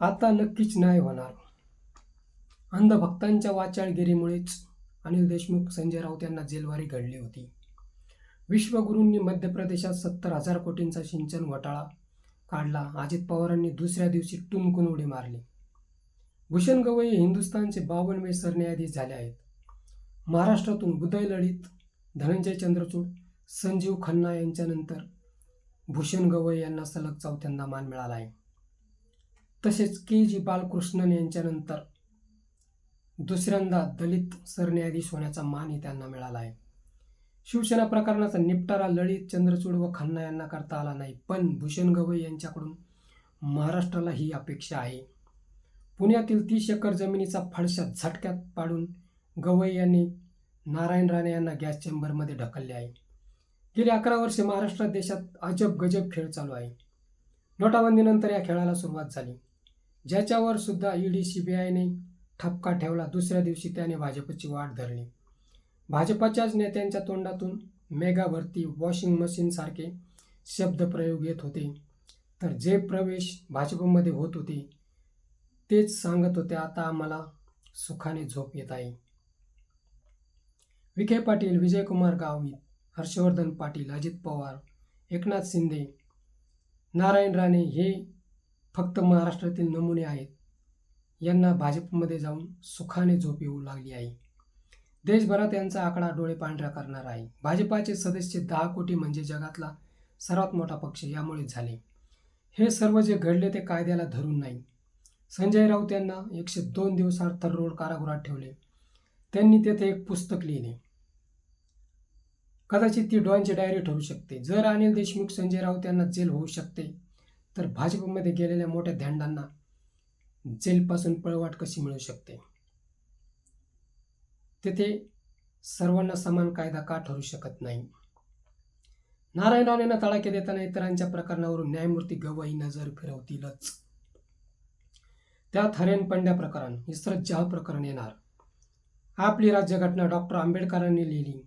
आता नक्कीच न्याय होणार. अंधभक्तांच्या वाचाळगिरीमुळेच अनिल देशमुख संजय राऊत यांना जेलवारी घडली होती. विश्वगुरूंनी मध्य प्रदेशात सत्तर हजार कोटींचा सिंचन घोटाळा काढला. अजित पवारांनी दुसऱ्या दिवशी टुमकून उडी मारली. भूषण गवई हे हिंदुस्थानचे बावनवे सरन्यायाधीश झाले आहेत. महाराष्ट्रातून उदय ललित धनंजय चंद्रचूड संजीव खन्ना यांच्यानंतर भूषण गवई यांना सलग चौथ्यांदा मान मिळाला आहे. तसेच के. जी. बालकृष्णन यांच्यानंतर दुसऱ्यांदा दलित सरन्यायाधीश होण्याचा मानही त्यांना मिळाला आहे. शिवसेना प्रकरणाचा निपटारा ललित चंद्रचूड व खन्ना यांना करता आला नाही पण भूषण गवई यांच्याकडून महाराष्ट्राला ही अपेक्षा आहे. पुण्यातील तीस एकर जमिनीचा फडशा झटक्यात पाडून गवई यांनी नारायण राणे यांना गॅस चेंबरमध्ये ढकलले आहे. गेली अकरा वर्षे महाराष्ट्रात देशात अजब गजब खेळ चालू आहे. नोटाबंदीनंतर या खेळाला सुरुवात झाली. ज्याच्यावर सुद्धा ईडी सीबीआयने ठपका ठेवला दुसऱ्या दिवशी त्याने भाजपची वाट धरली. भाजपाच्याच नेत्यांच्या तोंडातून मेगा भरती वॉशिंग मशीनसारखे शब्दप्रयोग येत होते. तर जे प्रवेश भाजपमध्ये होत होते तेच सांगत होते आता आम्हाला सुखाने झोप येत आहे. विखे पाटील विजयकुमार गावित हर्षवर्धन पाटील अजित पवार एकनाथ शिंदे नारायण राणे हे फक्त महाराष्ट्रातील नमुने आहेत. यांना भाजपमध्ये जाऊन सुखाने झोप येऊ लागली आहे. देशभरात यांचा आकडा डोळे पांढऱ्या करणार आहे. भाजपाचे सदस्य दहा कोटी म्हणजे जगातला सर्वात मोठा पक्ष यामुळे झाले. हे सर्व जे घडले ते कायद्याला धरून नाही. संजय राऊत यांना एकशे दोन दिवसात थररोड कारागृहात ठेवले. त्यांनी तेथे एक पुस्तक लिहिले. कदाचित ती डॉनची डायरी ठरू शकते. जर अनिल देशमुख संजय राऊत यांना जेल होऊ शकते तर भाजपमध्ये गेलेल्या मोठ्या ध्यांडांना जेलपासून पळवाट कशी मिळू शकते? तेथे सर्वांना समान कायदा का ठरू शकत नाही? नारायण राणेंना तडाखे देताना इतरांच्या प्रकरणावरून न्यायमूर्ती गवई नजर फिरवतीलच. त्यात हरेन पंड्या प्रकरण इस्रत जहा प्रकरण येणार. आपली राज्यघटना डॉक्टर आंबेडकरांनी लिहिली.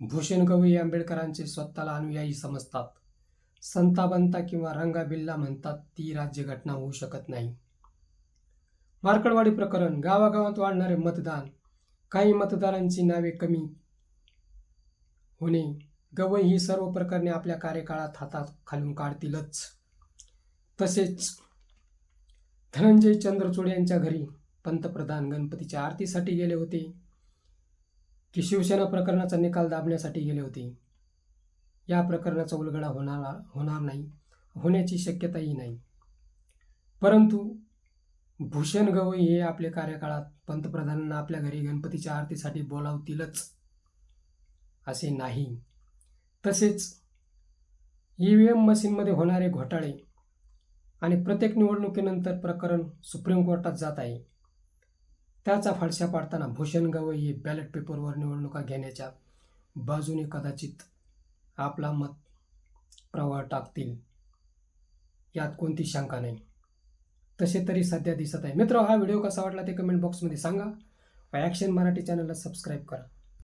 भूषण गवई आंबेडकरांचे स्वतःला अनुयायी समजतात. संताबंता किंवा रंगाबिल्ला म्हणतात ती राज्यघटना होऊ शकत नाही. मार्कडवाडी प्रकरण गावागावात वाढणारे मतदान. काही मतदारांची नावे कमी होणे. गवई ही सर्व प्रकरणे आपल्या कार्यकाळात हातात खालून काढतीलच. तसेच धनंजय चंद्रचूड यांच्या घरी पंतप्रधान गणपतीच्या आरतीसाठी गेले होते. की शिवसेना प्रकरणाचा निकाल दाबण्यासाठी गेले होते. या प्रकरणाचा उलगडा होणारा होणार नाही होण्याची शक्यताही नाही. परंतु भूषण गवई हे आपल्या कार्यकाळात पंतप्रधानांना आपल्या घरी गणपतीच्या आरतीसाठी बोलावतीलच असे नाही. तसेच ई व्ही एम मशीनमध्ये होणारे घोटाळे आणि प्रत्येक निवडणुकीनंतर प्रकरण सुप्रीम कोर्टात जात आहे. त्याचा फडशा पाडताना भूषण गवई हे बॅलेट पेपरवर निवडणुका घेण्याच्या बाजूने कदाचित आपला मत प्रवाह टाकतील यात कोणती शंका नाही. तसे तरी सध्या दिसत आहे. मित्र हा व्हिडिओ कसा वाटला ते कमेंट बॉक्समध्ये सांगा. ॲक्शन मराठी चॅनलला सबस्क्राईब करा.